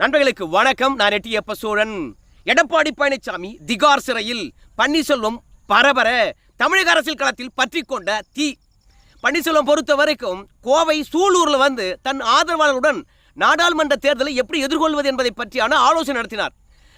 நண்பர்களுக்கு வணக்கம். நான் எட்டியப்ப சோழன் எடப்பாடி பழனிசாமி திகார் சிறையில் பன்னீர்செல்வம் பரபர தமிழக அரசியல் களத்தில் பற்றி கொண்ட தீ. பன்னீர்செல்வம் பொறுத்த வரைக்கும் கோவை சூலூரில் வந்து தன் ஆதரவாளருடன் நாடாளுமன்ற தேர்தலை எப்படி எதிர்கொள்வது என்பதை பற்றியான ஆலோசனை நடத்தினார்.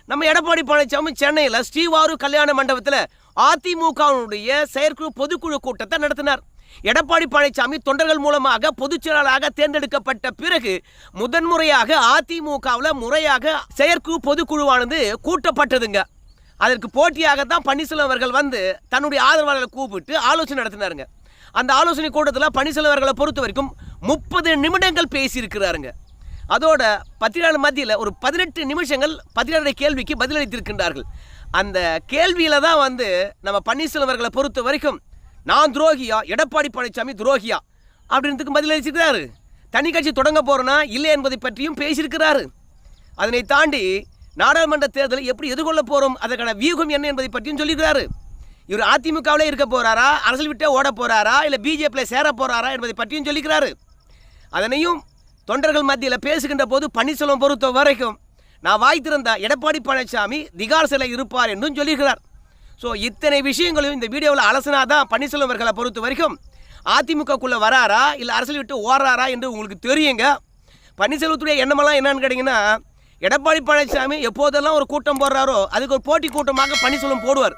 நம்ம எடப்பாடி பழனிசாமி சென்னையில் ஸ்ரீவாரு கல்யாண மண்டபத்தில் அதிமுகவினுடைய செயற்குழு பொதுக்குழு கூட்டத்தை நடத்தினார். எடப்பாடி பழனிசாமி தொண்டர்கள் மூலமாக பொதுச் செயலாளராக தேர்ந்தெடுக்கப்பட்ட பிறகு முதன்முறையாக அதிமுகவில் முறையாக செயற்குழு பொதுக்குழுவானது கூட்டப்பட்டதுங்க. அதற்கு போட்டியாக தான் பன்னீர்செல்வம் அவர்கள் வந்து தன்னுடைய ஆதரவாளர்களை கூப்பிட்டு ஆலோசனை நடத்தினாருங்க. அந்த ஆலோசனை கூட்டத்தில் பன்னீர்செல்வம் அவர்களை பொறுத்த வரைக்கும் முப்பது நிமிடங்கள் பேசியிருக்கிறாருங்க. அதோட பத்திரிகையாளர் மத்தியில் ஒரு பதினெட்டு நிமிஷங்கள் பத்திரிகையாளர் கேள்விக்கு பதிலளித்திருக்கின்றார்கள். அந்த கேள்வியில் தான் வந்து நம்ம பன்னீர்செல்வம் அவர்களை பொறுத்த வரைக்கும் நான் துரோகியா? எடப்பாடி பழனிசாமி துரோகியா? அப்படின்றதுக்கு பதிலளிச்சிருக்கிறாரு தனி கட்சி தொடங்க போகிறோன்னா இல்லை என்பதை பற்றியும் பேசியிருக்கிறாரு. அதனை தாண்டி நாடாளுமன்ற தேர்தலை எப்படி எதிர்கொள்ள போகிறோம் அதற்கான வியூகம் என்ன என்பதை பற்றியும் சொல்லியிருக்கிறாரு. இவர் அதிமுகவிலே இருக்க போறாரா? அரசியல் விட்டே ஓட போகிறாரா இல்லை பிஜேபியில் சேர போகிறாரா என்பதை பற்றியும் சொல்லிக்கிறாரு அதனையும் தொண்டர்கள் மத்தியில் பேசுகின்ற போது பன்னீர்செல்வம் பொறுத்த வரைக்கும் நான் வாய்த்திருந்த எடப்பாடி பழனிசாமி திகார் சிலை இருப்பார் என்றும் சொல்லியிருக்கிறார். ஸோ இத்தனை விஷயங்களையும் இந்த வீடியோவில் அலசுனா தான் பன்னீர்செல்வம் அவர்களை பொறுத்த வரைக்கும் அதிமுகக்குள்ளே வராரா இல்லை அரசியல் விட்டு ஓடுறாரா என்று உங்களுக்கு தெரியுங்க. பன்னீர்செல்வத்துடைய எண்ணமெல்லாம் என்னன்னு கேட்டிங்கன்னா எடப்பாடி பழனிசாமி எப்போதெல்லாம் ஒரு கூட்டம் போடுறாரோ அதுக்கு ஒரு போட்டி கூட்டமாக பன்னீர்செல்வம் போடுவார்.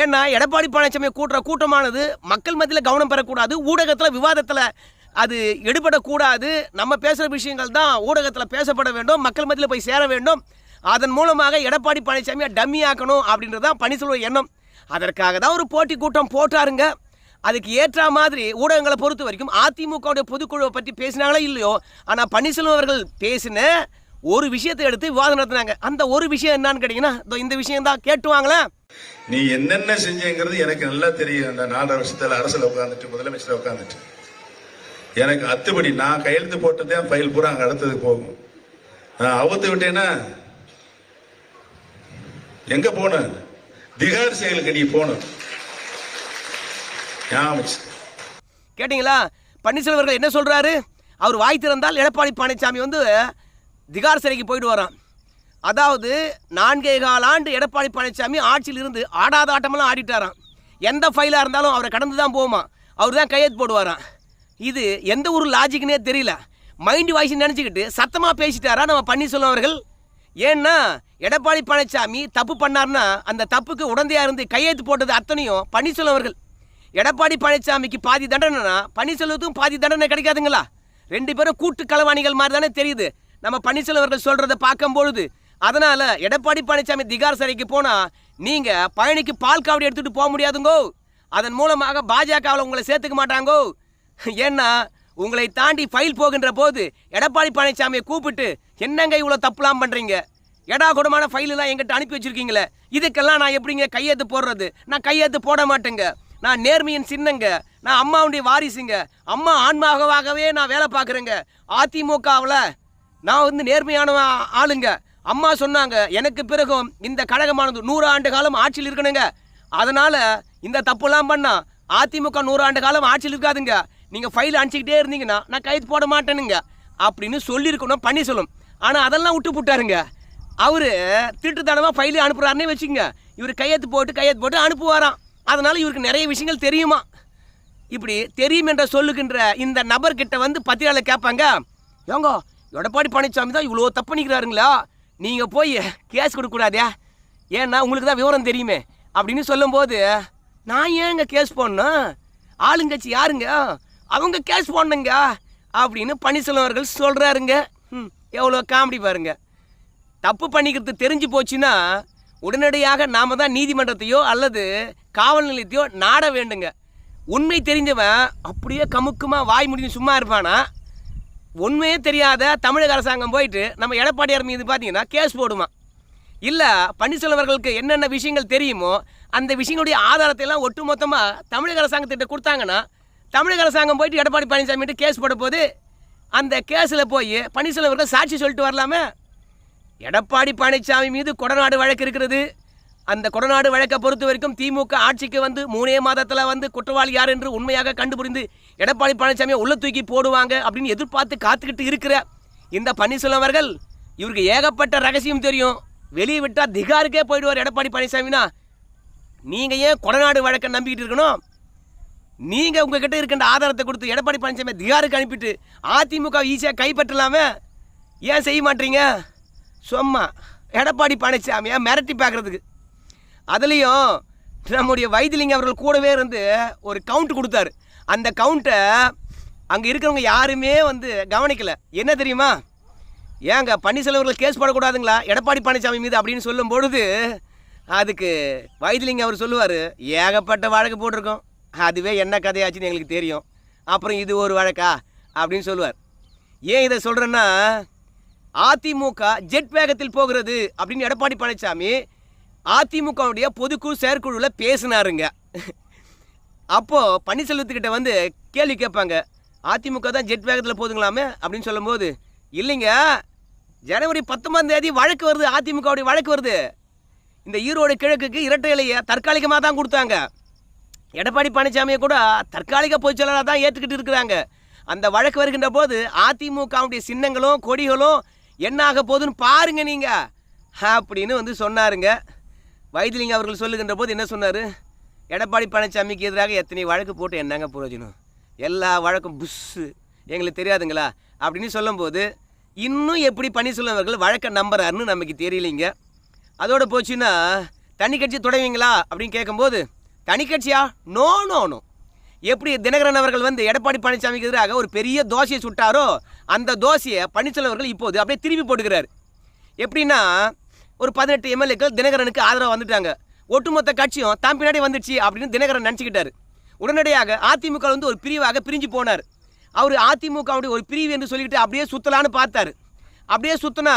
ஏன்னா எடப்பாடி பழனிசாமி கூட்டுற கூட்டமானது மக்கள் மத்தியில் கவனம் பெறக்கூடாது ஊடகத்தில் விவாதத்தில் அது எடுபடக்கூடாது. நம்ம பேசுகிற விஷயங்கள் தான் ஊடகத்தில் பேசப்பட வேண்டும் மக்கள் மத்தியில் போய் சேர வேண்டும். அதன் மூலமாக எடப்பாடி பழனிசாமியை டம்மி ஆக்கணும் அப்படின்றது தான் பன்னீர்செல்வம் எண்ணம். அதற்காக தான் ஒரு போட்டி கூட்டம் போட்டாருங்க. அதுக்கு ஏற்ற மாதிரி ஊடகங்களை பொறுத்த வரைக்கும் அதிமுகவுடைய பொதுக்குழுவை பற்றி பேசினாங்களோ இல்லையோ ஆனால் பன்னீர்செல்வம் அவர்கள் பேசின ஒரு விஷயத்தை எடுத்து விவாதம் நடத்தினாங்க. அந்த ஒரு விஷயம் என்னன்னு கேட்டிங்கன்னா இந்த விஷயம் தான் கேட்டுவாங்களேன் நீ என்னென்ன செஞ்சேங்கிறது எனக்கு நல்லா தெரியும். அந்த நாலரை வருஷத்தில் அரசில் உட்காந்துட்டு முதலமைச்சர் உட்காந்துட்டு எனக்கு அத்துப்படி நான் கையெழுத்து போட்டதே ஃபைல் பூரா அங்கே அடுத்தது போகும். நான் அவுத்து விட்டேன்னா எங்க போன திகார் செயலுக்கு நீ போகணும் கேட்டீங்களா வச்சுக்க. கேட்டிங்களா? என்ன சொல்றாரு? அவர் வாய் திறந்தால் எடப்பாடி பழனிசாமி வந்து திகார் சிறைக்கு போயிட்டு வரான். அதாவது நான்கே கால ஆண்டு எடப்பாடி பழனிசாமி ஆட்சியில் இருந்து ஆடாத ஆட்டமெல்லாம் ஆடிட்டாராம். எந்த ஃபைலாக இருந்தாலும் அவரை கடந்து தான் போகுமா? அவர் தான் கையெழுத்து போடுவாராம். இது எந்த ஒரு லாஜிக்னே தெரியல. மைண்டு வாய்ஸ் நினச்சிக்கிட்டு சத்தமாக பேசிட்டாரா நம்ம பன்னீர்செல்வம் அவர்கள்? ஏன்னா எடப்பாடி பழனிசாமி தப்பு பண்ணார்னா அந்த தப்புக்கு உடந்தையாக இருந்து கையெழுத்து போட்டது அத்தனையும் பன்னீர்செல்வம் அவர்கள். எடப்பாடி பழனிசாமிக்கு பாதி தண்டனைனா பன்னீர்செல்வத்துக்கும் பாதி தண்டனை கிடைக்காதுங்களா? ரெண்டு பேரும் கூட்டு களவாணிகள் மாதிரி தானே தெரியுது. நம்ம பன்னீர்செல்வம் அவர்கள் பார்க்கும்பொழுது அதனால் எடப்பாடி பழனிசாமி திகார் சிறைக்கு போனால் நீங்கள் பழனிக்கு பால் காவடி எடுத்துகிட்டு போக முடியாதுங்கோ. அதன் மூலமாக பாஜகவில் உங்களை சேர்த்துக்க மாட்டாங்கோ. ஏன்னா உங்களை தாண்டி ஃபைல் போகின்ற போது எடப்பாடி பழனிசாமியை கூப்பிட்டு என்னங்க இவ்வளோ தப்புலாம் பண்ணுறீங்க எடா கூடமான ஃபைலெல்லாம் எங்கிட்ட அனுப்பி வச்சிருக்கீங்களே? இதுக்கெல்லாம் நான் எப்படிங்க கையெழுத்து போடுறது? நான் கையெழுத்து போட மாட்டேங்க. நான் நேர்மையின் சின்னங்க. நான் அம்மாவுடைய வாரிசுங்க. அம்மா ஆன்மாகவாகவே நான் வேலை பார்க்குறேங்க. அதிமுகவில் நான் வந்து நேர்மையான ஆளுங்க. அம்மா சொன்னாங்க எனக்கு பிறகும் இந்த கழகமானது நூறு ஆண்டு காலம் ஆட்சியில் இருக்கணுங்க. அதனால் இந்த தப்புலாம் பண்ணா அதிமுக நூறு ஆண்டு காலம் ஆட்சியில் இருக்காதுங்க. நீங்கள் ஃபைல் அனுப்பிச்சிக்கிட்டே இருந்தீங்கன்னா நான் கைது போட மாட்டேனுங்க. அப்படின்னு சொல்லியிருக்கணும் பண்ணி சொல்லும் ஆனால் அதெல்லாம் விட்டு போட்டாருங்க அவரு திருட்டுத்தனமாக ஃபைல் அனுப்புறாருன்னே வச்சுக்கோங்க. இவர் கையெழுத்து போட்டு கையெழுத்து போட்டு அனுப்புவாராம். அதனால இவருக்கு நிறைய விஷயங்கள் தெரியுமா? இப்படி தெரியும் என்ற சொல்லுகின்ற இந்த நபர்கிட்ட வந்து பத்திரிகையாளர் கேட்பாங்க ஏங்க எடப்பாடி பழனிசாமி தான் இவ்வளோ தப்பு பண்ணிக்கிறாருங்களா? நீங்கள் போய் கேஸ் கொடுக்கக்கூடாதே. ஏன்னா உங்களுக்கு தான் விவரம் தெரியுமே. அப்படின்னு சொல்லும்போது நான் ஏங்க கேஸ் போடணும்? ஆளுங்கட்சி யாருங்க? அவங்க கேஸ் போடணுங்க. அப்படின்னு பன்னீர்செல்வம் அவர்கள் சொல்கிறாருங்க ம் எவ்வளோ காமெடி பாருங்கள் தப்பு பண்ணிக்கிறது தெரிஞ்சு போச்சுன்னா உடனடியாக நாம் தான் நீதிமன்றத்தையோ அல்லது காவல் நிலையத்தையோ நாட வேண்டுங்க. உண்மை தெரிஞ்சவன் அப்படியே கமுக்குமா வாய் முடிஞ்சு சும்மா இருப்பானா? உண்மையே தெரியாத தமிழக அரசாங்கம் போயிட்டு நம்ம எடப்பாடியார் மீது பார்த்தீங்கன்னா கேஸ் போடுமா? இல்லை பன்னீர்செல்வர்களுக்கு என்னென்ன விஷயங்கள் தெரியுமோ அந்த விஷயங்களுடைய ஆதாரத்தை எல்லாம் ஒட்டுமொத்தமாக தமிழக அரசாங்கத்திட்ட கொடுத்தாங்கன்னா தமிழக அரசாங்கம் போயிட்டு எடப்பாடி பழனிசாமிகிட்ட கேஸ் போட போது அந்த கேஸில் போய் பன்னீர்செல்வர்கள் சாட்சி சொல்லிட்டு வரலாமே? எடப்பாடி பழனிசாமி மீது கொடநாடு வழக்கு இருக்கிறது. அந்த கொடநாடு வழக்கை பொறுத்த வரைக்கும் திமுக ஆட்சிக்கு வந்து மூணே மாதத்தில் வந்து குற்றவாளி யார் என்று உண்மையாக கண்டுபிடிந்து எடப்பாடி பழனிசாமியை உள்ள தூக்கி போடுவாங்க அப்படின்னு எதிர்பார்த்து காத்துக்கிட்டு இருக்கிற இந்த பன்னீர்செல்வம் அவர்கள் இவருக்கு ஏகப்பட்ட ரகசியம் தெரியும். வெளியே விட்டால் திகாருக்கே போயிடுவார் எடப்பாடி பழனிசாமினா. நீங்கள் ஏன் கொடநாடு வழக்கை நம்பிக்கிட்டு இருக்கணும்? நீங்கள் உங்ககிட்ட இருக்கின்ற ஆதாரத்தை கொடுத்து எடப்பாடி பழனிசாமி திகாருக்கு அனுப்பிட்டு அதிமுக ஈஸியாக கைப்பற்றலாமே? ஏன் செய்ய மாட்டீங்க? சும்மா. எடப்பாடி பழனிசாமியை மிரட்டி பார்க்குறதுக்கு. அதுலேயும் நம்முடைய வைத்தியலிங்க அவர்கள் கூடவே இருந்து ஒரு கவுண்ட் கொடுத்தாரு. அந்த கவுண்ட்டை அங்கே இருக்கிறவங்க யாருமே வந்து கவனிக்கலை. என்ன தெரியுமா? ஏங்க பன்னீர்செல்வம் அவர்கள் கேஸ் போடக்கூடாதுங்களா? எடப்பாடி பழனிசாமி மீது அப்படின்னு சொல்லும் பொழுது அதுக்கு வைத்திலிங்க அவர் சொல்லுவார் ஏகப்பட்ட வழக்கு போட்டிருக்கோம். அதுவே என்ன கதையாச்சுன்னு எங்களுக்கு தெரியும். அப்புறம் இது ஒரு வழக்கா? அப்படின்னு சொல்லுவார். ஏன் இதை சொல்கிறேன்னா அதிமுக ஜெட் வேகத்தில் போகிறது அப்படின்னு எடப்பாடி பழனிசாமி அதிமுகவுடைய பொதுக்குழு செயற்குழுவில் பேசினாருங்க. அப்போது பன்னீர்செல்வத்துக்கிட்ட வந்து கேள்வி கேட்பாங்க. அதிமுக தான் ஜெட் வேகத்தில் போதுங்களாமே? அப்படின்னு சொல்லும்போது இல்லைங்க ஜனவரி பத்தொம்பதாம் தேதி வழக்கு வருது அதிமுகவுடைய வழக்கு வருது. இந்த ஈரோடு கிழக்குக்கு இரட்டை இலையை தற்காலிகமாக தான் கொடுத்தாங்க. எடப்பாடி பழனிசாமியை கூட தற்காலிக பொதுச்செயலாளராக தான் ஏற்றுக்கிட்டு இருக்கிறாங்க. அந்த வழக்கு வருகின்ற போது அதிமுகவுடைய சின்னங்களும் கொடிகளும் என்ன ஆக போகுதுன்னு பாருங்க நீங்க. அப்படின்னு வந்து சொன்னாருங்க. வைத்திலிங்க அவர்கள் சொல்லுகின்ற போது என்ன சொன்னார்? எடப்பாடி பழனிசாமிக்கு எதிராக எத்தனை வழக்கு போட்டு என்னங்க புரோஜனம்? எல்லா வழக்கும் புஷ்ஷு. எங்களுக்கு தெரியாதுங்களா? அப்படின்னு சொல்லும்போது இன்னும் எப்படி பன்னீர்செல்வம் அவர்கள் வழக்கை நம்புறாருன்னு நமக்கு தெரியலைங்க. அதோட போச்சுன்னா தனி கட்சி தொடங்குவீங்களா? அப்படின்னு கேட்கும்போது தனி கட்சியா? நோ நோ நோ எப்படி தினகரன் அவர்கள் வந்து எடப்பாடி பழனிசாமிக்கு எதிராக ஒரு பெரிய தோசையை சுட்டாரோ அந்த தோசையை பன்னீர்செல்வம் அவர்கள் இப்போது அப்படியே திருப்பி போட்டுக்கிறார். எப்படின்னா ஒரு பதினெட்டு எம்எல்ஏக்கள் தினகரனுக்கு ஆதரவாக வந்துட்டாங்க. ஒட்டுமொத்த கட்சியும் தான் பின்னாடி வந்துடுச்சு அப்படின்னு தினகரன் நினச்சிக்கிட்டார். உடனடியாக அதிமுக வந்து ஒரு பிரிவாக பிரிஞ்சு போனார். அவர் அதிமுகவுடைய ஒரு பிரிவு என்று சொல்லிக்கிட்டு அப்படியே சுத்தலான்னு பார்த்தாரு. அப்படியே சுத்தினா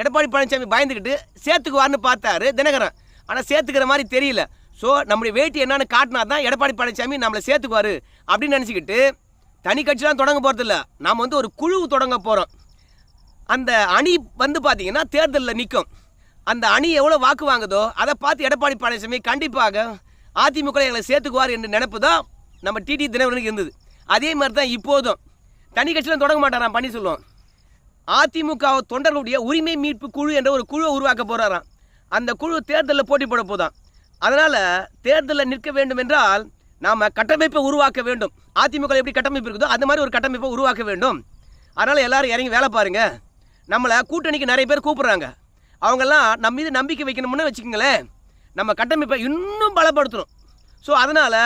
எடப்பாடி பழனிசாமி பயந்துக்கிட்டு சேர்த்துக்குவார்னு பார்த்தாரு தினகரன். ஆனால் சேர்த்துக்கிற மாதிரி தெரியல. ஸோ நம்முடைய வேட்டி என்னன்னு காட்டினா தான் எடப்பாடி பழனிசாமி நம்மளை சேர்த்துக்குவார் அப்படின்னு நினச்சிக்கிட்டு தனி கட்சிலாம் தொடங்க போகிறதில்ல நாம் வந்து ஒரு குழு தொடங்க போகிறோம் அந்த அணி வந்து பார்த்திங்கன்னா தேர்தலில் நிற்கும் அந்த அணி எவ்வளோ வாக்கு வாங்குதோ அதை பார்த்து எடப்பாடி பழனிசாமி கண்டிப்பாக அதிமுக எங்களை சேர்த்துக்குவார் என்று நினைப்பு தான் நம்ம டிடி தினகரனுக்கு இருந்தது. அதே மாதிரி தான் இப்போதும். தனி கட்சியில் தொடங்க மாட்டாராம் சொல்லுவோம் அதிமுக தொண்டர்களுடைய உரிமை மீட்பு குழு என்ற ஒரு குழுவை உருவாக்க போகிறாராம் அந்த குழு தேர்தலில் போட்டி போட போதான் அதனால் தேர்தலில் நிற்க வேண்டும் என்றால் நாம் கட்டமைப்பை உருவாக்க வேண்டும். அதிமுக எப்படி கட்டமைப்பு இருக்குதோ அந்த மாதிரி ஒரு கட்டமைப்பை உருவாக்க வேண்டும். அதனால் எல்லோரும் இறங்கி வேலை பாருங்கள் நம்மளை கூட்டணிக்கு நிறைய பேர் கூப்பிட்றாங்க. அவங்கெல்லாம் நம்ம மீது நம்பிக்கை வைக்கணும்னு வச்சுக்கோங்களேன். நம்ம கட்டமைப்பை இன்னும் பலப்படுத்தணும். ஸோ அதனால்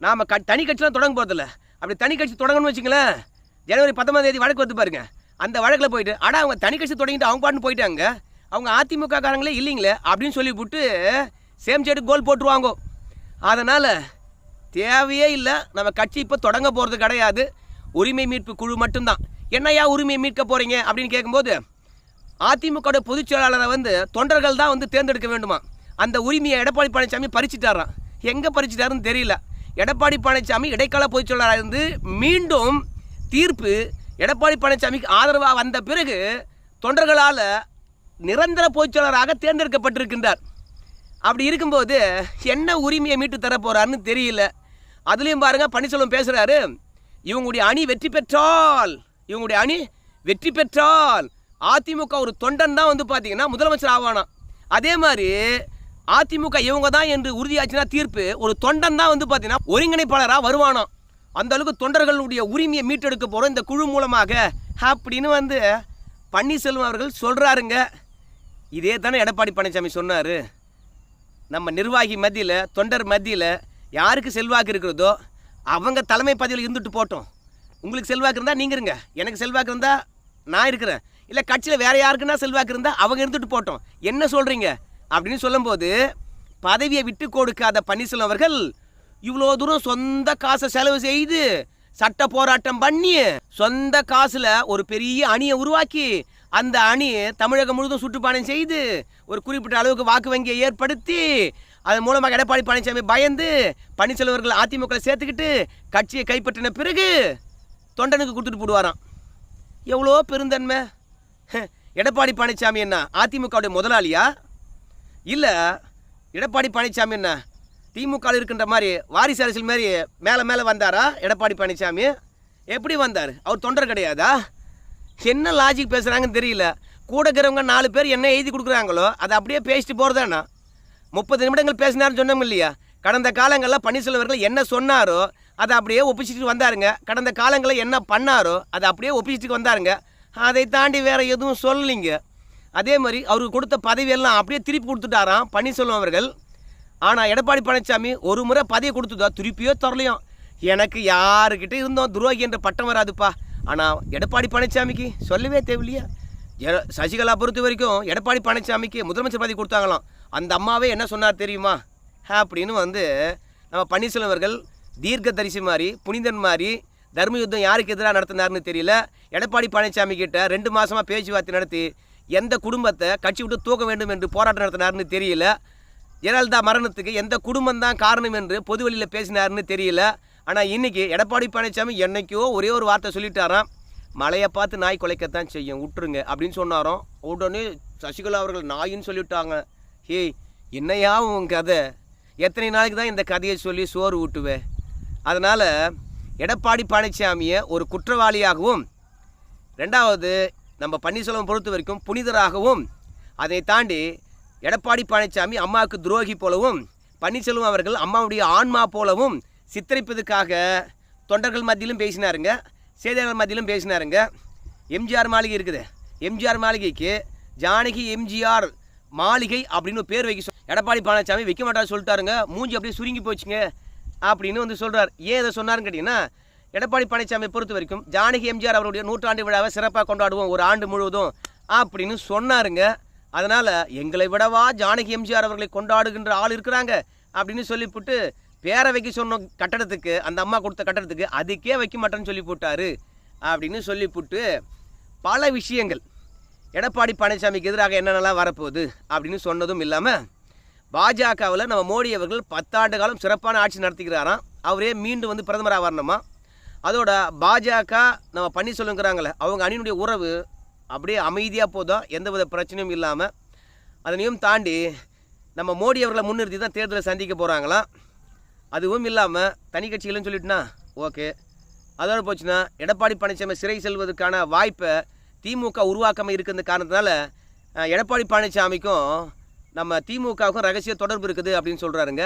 நாம் க தனி கட்சிலாம் தொடங்க போகிறதில்ல அப்படி தனி கட்சி தொடங்கணும்னு வச்சுங்களேன் ஜனவரி பத்தொன்பதாம் தேதி வழக்கு வந்து பாருங்க. அந்த வழக்கில் போயிட்டு ஆனால் அவங்க தனி கட்சி தொடங்கிட்டு அவங்க பாட்டுன்னு போயிட்டாங்க. அவங்க அதிமுக காரங்களே இல்லைங்களே அப்படின்னு சொல்லிவிட்டு சேம் சைடு கோல் போட்டுருவாங்க. அதனால் தேவையே இல்லை. நம்ம கட்சி இப்போ தொடங்க போகிறது கிடையாது. உரிமை மீட்பு குழு மட்டும்தான். என்னையா உரிமை மீட்க போகிறீங்க அப்படின்னு கேட்கும்போது அதிமுக பொதுச் செயலாளரை வந்து தொண்டர்கள் தான் வந்து தேர்ந்தெடுக்க வேண்டுமா? அந்த உரிமையை எடப்பாடி பழனிசாமி பறிச்சுட்டாரான் எங்கே பறிச்சுட்டாருன்னு தெரியல. எடப்பாடி பழனிசாமி இடைக்கால பொதுச் செயலாளராக இருந்து மீண்டும் தீர்ப்பு எடப்பாடி பழனிசாமிக்கு ஆதரவாக வந்த பிறகு தொண்டர்களால் நிரந்தர பொதுச் செயலாளராக தேர்ந்தெடுக்கப்பட்டிருக்கின்றார். அப்படி இருக்கும்போது என்ன உரிமையை மீட்டு தர போறாருன்னு தெரியல. அதுலேயும் பாருங்க பன்னீர்செல்வம் பேசுறாரு இவங்களுடைய அணி வெற்றி பெற்றால் இவங்களுடைய அணி வெற்றி பெற்றால் அதிமுக ஒரு தொண்டன் தான் வந்து பார்த்தீங்கன்னா முதலமைச்சர் ஆவானாம். அதே மாதிரி அதிமுக இவங்க தான் என்று உறுதியாச்சுன்னா தீர்ப்பு ஒரு தொண்டன் தான் வந்து பார்த்தீங்கன்னா ஒருங்கிணைப்பாளராக வருவானாம். அந்த அளவுக்கு தொண்டர்களுடைய உரிமையை மீட்டெடுக்க போகிறோம் இந்த குழு மூலமாக. அப்படின்னு வந்து பன்னீர்செல்வம் அவர்கள் சொல்கிறாருங்க இதே தானே எடப்பாடி பழனிசாமி சொன்னார். நம்ம நிர்வாகி மத்தியில் தொண்டர் மத்தியில் யாருக்கு செல்வாக்கு இருக்கிறதோ அவங்க தலைமை பதவியில் இருந்துட்டு போட்டோம். உங்களுக்கு செல்வாக்கு இருந்தால் நீங்கள் இருங்க. எனக்கு செல்வாக்கு இருந்தால் நான் இருக்கிறேன். இல்லை கட்சியில் வேறு யாருக்குன்னா செல்வாக்கு இருந்தால் அவங்க இருந்துட்டு போட்டோம். என்ன சொல்கிறீங்க அப்படின்னு சொல்லும்போது பதவியை விட்டு கொடுக்காத பன்னீர்செல்வம் அவர்கள் இவ்வளோ தூரம் சொந்த காசை செலவு செய்து சட்ட போராட்டம் பண்ணி சொந்த காசில் ஒரு பெரிய அணியை உருவாக்கி அந்த அணி தமிழகம் முழுவதும் சுற்றுப்பயணம் செய்து ஒரு குறிப்பிட்ட அளவுக்கு வாக்கு வங்கியை ஏற்படுத்தி அதன் மூலமாக எடப்பாடி பழனிசாமி பயந்து பன்னீர்செல்வம் அதிமுக சேர்த்துக்கிட்டு கட்சியை கைப்பற்றின பிறகு தொண்டனுக்கு கொடுத்துட்டு போடுவாராம். எவ்வளோ பெருந்தன்மை? எடப்பாடி பழனிசாமி என்ன அதிமுகவுடைய முதலாளியா? இல்லை எடப்பாடி பழனிசாமி என்ன திமுக இருக்கின்ற மாதிரி வாரிசு அரசியல் மாதிரி மேலே மேலே வந்தாரா எடப்பாடி பழனிசாமி? எப்படி வந்தார்? அவர் தொண்டர் கிடையாதா? என்ன லாஜிக் பேசுகிறாங்கன்னு தெரியல. கூட இருக்கிறவங்க நாலு பேர் என்ன எழுதி கொடுக்குறாங்களோ அதை அப்படியே பேசிட்டு போகிறதாண்ணா முப்பது நிமிடங்கள் பேசினார்னு சொன்னோம் இல்லையா? கடந்த காலங்களில் பன்னீர்செல்வர்கள் என்ன சொன்னாரோ அதை அப்படியே ஒப்பிச்சுட்டு வந்தாருங்க. கடந்த காலங்களில் என்ன பண்ணாரோ அதை அப்படியே ஒப்பிச்சுட்டு வந்தாருங்க. அதை தாண்டி வேறு எதுவும் சொல்லலைங்க. அதே மாதிரி அவருக்கு கொடுத்த பதவியெல்லாம் அப்படியே திருப்பி கொடுத்துட்டாராம் பன்னீர்செல்வம் அவர்கள். ஆனால் எடப்பாடி பழனிசாமி ஒரு முறை பதவி கொடுத்ததா திருப்பியோ தரலையும் எனக்கு யாருக்கிட்டே இருந்தோம் துரோகி என்ற பட்டம் வராதுப்பா. ஆனால் எடப்பாடி பழனிசாமிக்கு சொல்லவே தேவையில்லையா? எ- சசிகலா பொறுத்த வரைக்கும் எடப்பாடி பழனிசாமிக்கு முதலமைச்சர் பதவி கொடுத்தாங்களாம். அந்த அம்மாவே என்ன சொன்னார் தெரியுமா? அப்படின்னு வந்து நம்ம பன்னீர்செல்வம் அவர்கள் தீர்க்க தரிசி மாதிரி புனிதன் மாதிரி தர்ம யுத்தம் யாருக்கு எதிராக நடத்தினார்னு தெரியல. எடப்பாடி பழனிசாமி கிட்ட ரெண்டு மாதமாக பேச்சுவார்த்தை நடத்தி எந்த குடும்பத்தை கட்சி விட்டு தூக்க வேண்டும் என்று போராட்டம் நடத்தினார்னு தெரியல. ஜெயலலிதா மரணத்துக்கு எந்த குடும்பம் தான் காரணம் என்று பொது வெளியில் பேசினாருன்னு தெரியல. ஆனால் இன்றைக்கி எடப்பாடி பழனிசாமி என்னைக்கோ ஒரே ஒரு வார்த்தை சொல்லிட்டாராம் மழையை பார்த்து நாய் குலைக்கத்தான் செய்யும் விட்டுருங்க அப்படின்னு சொன்னாரோ உடனே சசிகலா அவர்கள் நாயின்னு சொல்லிவிட்டாங்க. ஹேய் என்னையா உன் கதை? எத்தனை நாளைக்கு தான் இந்த கதையை சொல்லி சோறு ஊட்டுவேன் அதனால் எடப்பாடி பழனிசாமியை ஒரு குற்றவாளியாகவும் ரெண்டாவது நம்ம பன்னீர்செல்வம் பொறுத்த வரைக்கும் புனிதராகவும் அதை தாண்டி எடப்பாடி பழனிசாமி அம்மாவுக்கு துரோகி போலவும் பன்னீர்செல்வம் அவர்கள் அம்மாவுடைய ஆன்மா போலவும் சித்தரிப்பதற்காக தொண்டர்கள் மத்தியிலும் பேசினாருங்க செய்தியாளர் மத்தியிலும் பேசினாருங்க. எம்ஜிஆர் மாளிகை இருக்குது. எம்ஜிஆர் மாளிகைக்கு ஜானகி எம்ஜிஆர் மாளிகை அப்படின்னு பேர் வைக்க எடப்பாடி பழனிசாமி வைக்க மாட்டார் சொல்லிட்டாருங்க. மூஞ்சி அப்படியே சுருங்கி போச்சுங்க அப்படின்னு வந்து சொல்கிறார் ஏன் இதை சொன்னாருன்னு கேட்டிங்கன்னா எடப்பாடி பழனிசாமி பொறுத்த வரைக்கும் ஜானகி எம்ஜிஆர் அவருடைய நூற்றாண்டு விழாவை சிறப்பாக கொண்டாடுவோம் ஒரு ஆண்டு முழுவதும் அப்படின்னு சொன்னாருங்க. அதனால் எங்களை விடவா ஜானகி எம்ஜிஆர் அவர்களை கொண்டாடுகின்ற ஆள் இருக்கிறாங்க அப்படின்னு சொல்லிவிட்டு பேரை வைக்க சொன்ன கட்டடத்துக்கு அந்த அம்மா கொடுத்த கட்டடத்துக்கு அதுக்கே வைக்க மாட்டேன்னு சொல்லி போட்டாரு. அப்படின்னு சொல்லிவிட்டு பல விஷயங்கள். எடப்பாடி பழனிசாமிக்கு எதிராக என்னென்னலாம் வரப்போகுது அப்படின்னு சொன்னதும் இல்லாமல் பாஜகவில் நம்ம மோடி அவர்கள் பத்தாண்டு காலம் சிறப்பான ஆட்சி நடத்திக்கிறாராம். அவரே மீண்டும் வந்து பிரதமராக வரணுமா அதோட பாஜக நம்ம பண்ணி சொல்லுங்கிறாங்களே அவங்க அணியினுடைய உறவு அப்படியே அமைதியாக போதும் எந்தவித பிரச்சனையும் இல்லாமல் அதனையும் தாண்டி நம்ம மோடி அவர்களை முன்னிறுத்தி தான் தேர்தலை சந்திக்க போகிறாங்களாம் அதுவும் இல்லாமல் தனி கட்சிகள்னு சொல்லிட்டுனா ஓகே. அதோட போச்சுன்னா எடப்பாடி பழனிசாமி சிறை செல்வதற்கான வாய்ப்பை திமுக உருவாக்காமல் இருக்கிற காரணத்தினால எடப்பாடி பழனிசாமிக்கும் நம்ம திமுகவுக்கும் ரகசிய தொடர்பு இருக்குது அப்படின்னு சொல்கிறாருங்க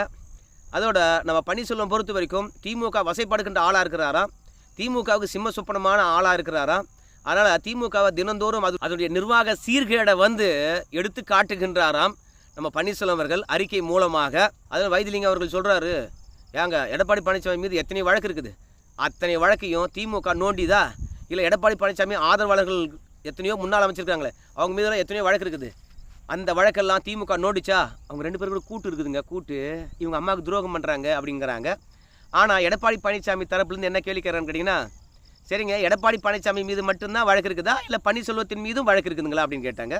அதோட நம்ம பன்னீர்செல்வம் பொறுத்த வரைக்கும் திமுக வசைப்படுகின்ற ஆளாக இருக்கிறாராம் திமுகவுக்கு சிம்ம சொப்பனமான ஆளாக இருக்கிறாராம் அதனால் திமுகவை தினந்தோறும் அது அதனுடைய நிர்வாக சீர்கேடை வந்து எடுத்து காட்டுகின்றாராம் நம்ம பன்னீர்செல்வம் அவர்கள் அறிக்கை மூலமாக. அதில் வைத்திலிங்கம் அவர்கள் சொல்கிறாரு ஏங்க எடப்பாடி பழனிசாமி மீது எத்தனை வழக்கு இருக்குது? அத்தனை வழக்கையும் திமுக நோண்டிதா? இல்லை எடப்பாடி பழனிசாமி ஆதரவாளர்கள் எத்தனையோ முன்னாள் அமைச்சிருக்காங்களே அவங்க மீதெல்லாம் எத்தனையோ வழக்கு இருக்குது. அந்த வழக்கெல்லாம் திமுக நோண்டிச்சா அவங்க ரெண்டு பேரும் கூட கூட்டு இருக்குதுங்க கூட்டு. இவங்க அம்மாவுக்கு துரோகம் பண்ணுறாங்க அப்படிங்கிறாங்க. ஆனால் எடப்பாடி பழனிசாமி தரப்புலேருந்து என்ன கேள்வி கேட்குறான்னு கேட்டிங்கன்னா சரிங்க எடப்பாடி பழனிசாமி மீது மட்டும்தான் வழக்கு இருக்குதா? இல்லை பன்னீர்செல்வத்தின் மீதும் வழக்கு இருக்குதுங்களா? அப்படின்னு கேட்டாங்க.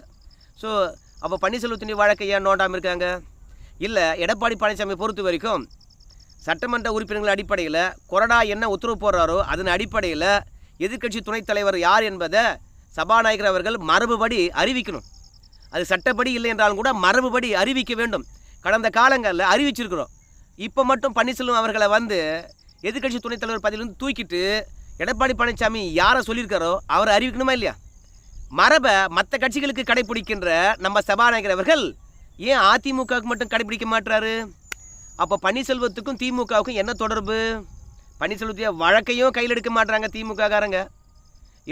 ஸோ அப்போ பன்னீர்செல்வத்தின் வழக்கை ஏன் நோண்டாமல் இருக்காங்க? இல்லை எடப்பாடி பழனிசாமி பொறுத்த வரைக்கும் சட்டமன்ற உறுப்பினர்கள் அடிப்படையில் கொறடா என்ன உத்தரவு போடுறாரோ அதன் அடிப்படையில் எதிர்க்கட்சி துணைத் தலைவர் யார் என்பதை சபாநாயகர் அவர்கள் மரபுபடி அறிவிக்கணும். அது சட்டப்படி இல்லை என்றாலும் கூட மரபுபடி அறிவிக்க வேண்டும். கடந்த காலங்களில் அறிவிச்சிருக்கிறோம். இப்போ மட்டும் பன்னீர்செல்வம் அவர்களை வந்து எதிர்க்கட்சி துணைத் தலைவர் பதவியிலிருந்து தூக்கிட்டு எடப்பாடி பழனிசாமி யாரை சொல்லியிருக்காரோ அவரை அறிவிக்கணுமா இல்லையா? மரபை மற்ற கட்சிகளுக்கு கடைபிடிக்கின்ற நம்ம சபாநாயகர் அவர்கள் ஏன் அதிமுகவுக்கு மட்டும் கடைபிடிக்க மாட்டாரு அப்போ பன்னீர்செல்வத்துக்கும் திமுகவுக்கும் என்ன தொடர்பு? பன்னீர்செல்வத்துடைய வழக்கையும் கையில் எடுக்க மாட்டாங்க திமுககாரங்க.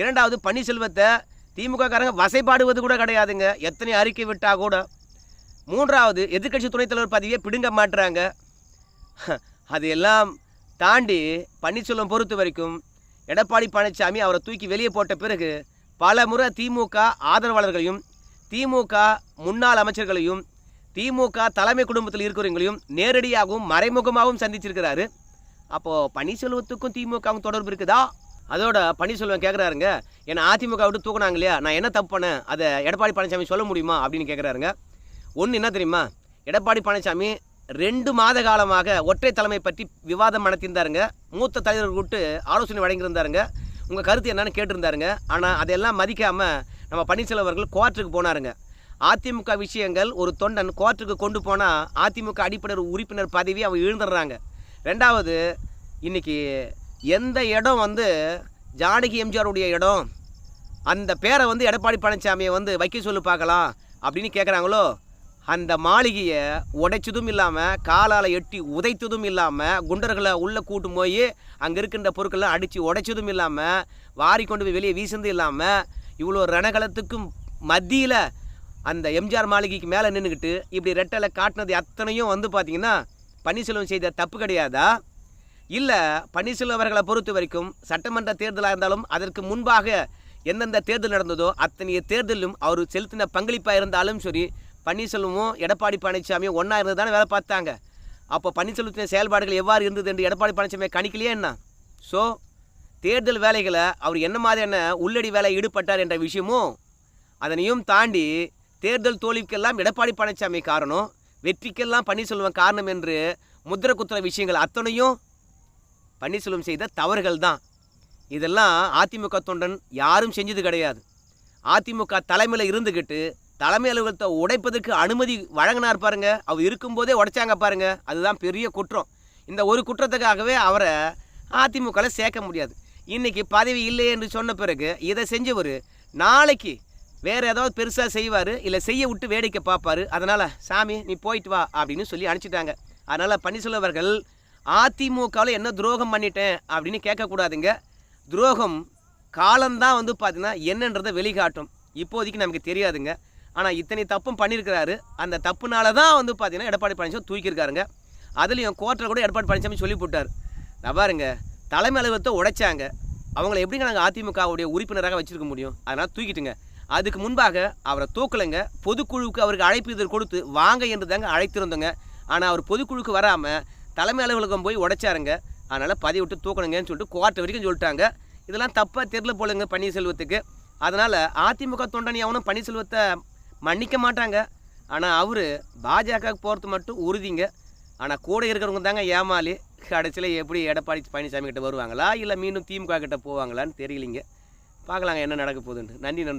இரண்டாவது பன்னீர்செல்வத்தை திமுககாரங்க வசைபாடுவது கூட கிடையாதுங்க. எத்தனை அறிக்கை விட்டா கூட. மூன்றாவது எதிர்க்கட்சி துணைத் தலைவர் பதவியை பிடுங்க மாட்டுறாங்க அது எல்லாம் தாண்டி பன்னீர்செல்வம் பொறுத்த வரைக்கும் எடப்பாடி பழனிசாமி அவரை தூக்கி வெளியே போட்ட பிறகு பல முறை திமுக ஆதரவாளர்களையும் திமுக முன்னாள் அமைச்சர்களையும் திமுக தலைமை குடும்பத்தில் இருக்கிறவங்களையும் நேரடியாகவும் மறைமுகமாகவும் சந்திச்சிருக்கிறாரு. அப்போது பன்னீர்செல்வத்துக்கும் திமுகவும் தொடர்பு இருக்குதா? அதோட பன்னீர்செல்வம் கேட்குறாருங்க என்னை அதிமுக விட்டு தூக்குனாங்க இல்லையா? நான் என்ன தப்பு பண்ணேன்? அதை எடப்பாடி பழனிசாமி சொல்ல முடியுமா? அப்படின்னு கேட்குறாருங்க ஒன்று என்ன தெரியுமா? எடப்பாடி பழனிசாமி ரெண்டு மாத காலமாக ஒற்றை தலைமை பற்றி விவாதம் நடத்தியிருந்தாருங்க. மூத்த தலைவர்கள் கூட்டு ஆலோசனை வழங்கியிருந்தாருங்க. உங்கள் கருத்து என்னன்னு கேட்டிருந்தாருங்க. ஆனால் அதையெல்லாம் மதிக்காமல் நம்ம பன்னீர்செல்வம் அவர்கள் கோர்ட்டுக்கு போனாருங்க. அதிமுக விஷயங்கள் ஒரு தொண்டன் கோர்ட்டுக்கு கொண்டு போனால் அதிமுக அடிப்படை உறுப்பினர் பதவி அவங்க இழந்துடுறாங்க. ரெண்டாவது இன்னைக்கு எந்த இடம் வந்து ஜானகி எம்ஜிஆருடைய இடம்? அந்த பேரை வந்து எடப்பாடி பழனிசாமியை வந்து வைக்க சொல்லி பார்க்கலாம் அப்படின்னு கேட்குறாங்களோ அந்த மாளிகையை உடைச்சதும் இல்லாமல் காலால் எட்டி உதைத்ததும் இல்லாமல் குண்டர்களை உள்ளே கூட்டு போய் அங்கே இருக்கின்ற பொருட்களை அடித்து உடைச்சதும் இல்லாமல் வாரி கொண்டு போய் வெளியே வீசுனதும் இல்லாமல் இவ்வளோ ரணகலத்துக்கும் மத்தியில் அந்த எம்ஜிஆர் மாளிகைக்கு மேலே நின்றுக்கிட்டு இப்படி ரெட்டலை காட்டினது அத்தனையும் வந்து பார்த்தீங்கன்னா பன்னீர்செல்வம் செய்த தப்பு கிடையாதா? இல்லை பன்னீர்செல்வம் அவர்களை பொறுத்த வரைக்கும் சட்டமன்ற தேர்தலாக இருந்தாலும் அதற்கு முன்பாக எந்தெந்த தேர்தல் நடந்ததோ அத்தனைய தேர்தலும் அவர் செலுத்தின பங்களிப்பாக இருந்தாலும் சரி பன்னீர்செல்வமும் எடப்பாடி பழனிசாமியும் ஒன்றா இருந்து தானே வேலை பார்த்தாங்க. அப்போ பன்னீர்செல்வத்தின் செயல்பாடுகள் எவ்வாறு இருந்தது என்று எடப்பாடி பழனிசாமி கணிக்கலையே என்ன? ஸோ தேர்தல் வேலைகளை அவர் என்ன மாதிரியான உள்ளடி வேலை ஈடுபட்டார் என்ற விஷயமும் அதனையும் தாண்டி தேர்தல் தோல்விக்கெல்லாம் எடப்பாடி பழனிசாமி காரணம் வெற்றிக்கெல்லாம் பன்னீர்செல்வம் காரணம் என்று முத்திர குத்துற விஷயங்கள் அத்தனையும் பன்னீர்செல்வம் செய்த தவறுகள் தான். இதெல்லாம் அதிமுக தொண்டன் யாரும் செஞ்சது கிடையாது. அதிமுக தலைமையில் இருந்துக்கிட்டு தலைமை அலுவலகத்தை உடைப்பதற்கு அனுமதி வழங்கினார் பாருங்க அவர் இருக்கும்போதே உடைச்சாங்க பாருங்க அதுதான் பெரிய குற்றம். இந்த ஒரு குற்றத்துக்காகவே அவரை அதிமுகவில் சேர்க்க முடியாது. இன்றைக்கி பதவி இல்லை என்று சொன்ன பிறகு இதை செஞ்சவர் நாளைக்கு வேறு ஏதாவது பெருசாக செய்வார் இல்லை செய்ய விட்டு வேடிக்கை பார்ப்பாரு அதனால் சாமி நீ போயிட்டு வா அப்படின்னு சொல்லி அனுப்பிச்சிட்டாங்க. அதனால் பன்னீர்செல்வர்கள் அதிமுகவில் என்ன துரோகம் பண்ணிட்டேன்? அப்படின்னு கேட்கக்கூடாதுங்க. துரோகம் காலம்தான் வந்து பார்த்தீங்கன்னா என்னன்றதை வெளிக்காட்டும். இப்போதைக்கு நமக்கு தெரியாதுங்க. ஆனால் இத்தனை தப்பும் பண்ணியிருக்கிறாரு அந்த தப்புனால தான் வந்து பார்த்தீங்கன்னா எடப்பாடி பழனிசாமி தூக்கியிருக்காருங்க. அதுலேயும் கோர்ட்டில் கூட எடப்பாடி பழனிசாமி சொல்லி போட்டார். நான் பாருங்க தலைமை அலுவலகத்தை உடைச்சாங்க. அவங்கள எப்படிங்க நாங்கள் அதிமுகவுடைய உறுப்பினராக வச்சுருக்க முடியும்? அதனால் தூக்கிட்டுங்க. அதுக்கு முன்பாக அவரை தூக்கலைங்க. பொதுக்குழுவுக்கு அவருக்கு அழைப்பு இதழ் கொடுத்து வாங்க என்று தாங்க அழைத்திருந்தோங்க. ஆனால் அவர் பொதுக்குழுக்கு வராமல் தலைமை அலுவலகம் போய் உடைச்சாருங்க. அதனால் பதவி விட்டு தூக்கணுங்கன்னு சொல்லிட்டு கோர்ட்டு வரைக்கும் சொல்லிட்டாங்க. இதெல்லாம் தப்பாக தெரில போலுங்க பன்னீர்செல்வத்துக்கு. அதனால் அதிமுக தொண்டனி அவனும் பன்னீர்செல்வத்தை மன்னிக்க மாட்டாங்க. ஆனால் அவர் பாஜக போகிறது மட்டும் உறுதிங்க. ஆனால் கூட இருக்கிறவங்க தாங்க ஏமாளி கடைசியில் எப்படி எடப்பாடி பழனிசாமி கிட்ட வருவாங்களா? இல்லை மீண்டும் திமுக கிட்ட போவாங்களான்னு தெரியலிங்க. பார்க்கலாங்க என்ன நடக்க போகுதுன்னு நன்றி நண்பர்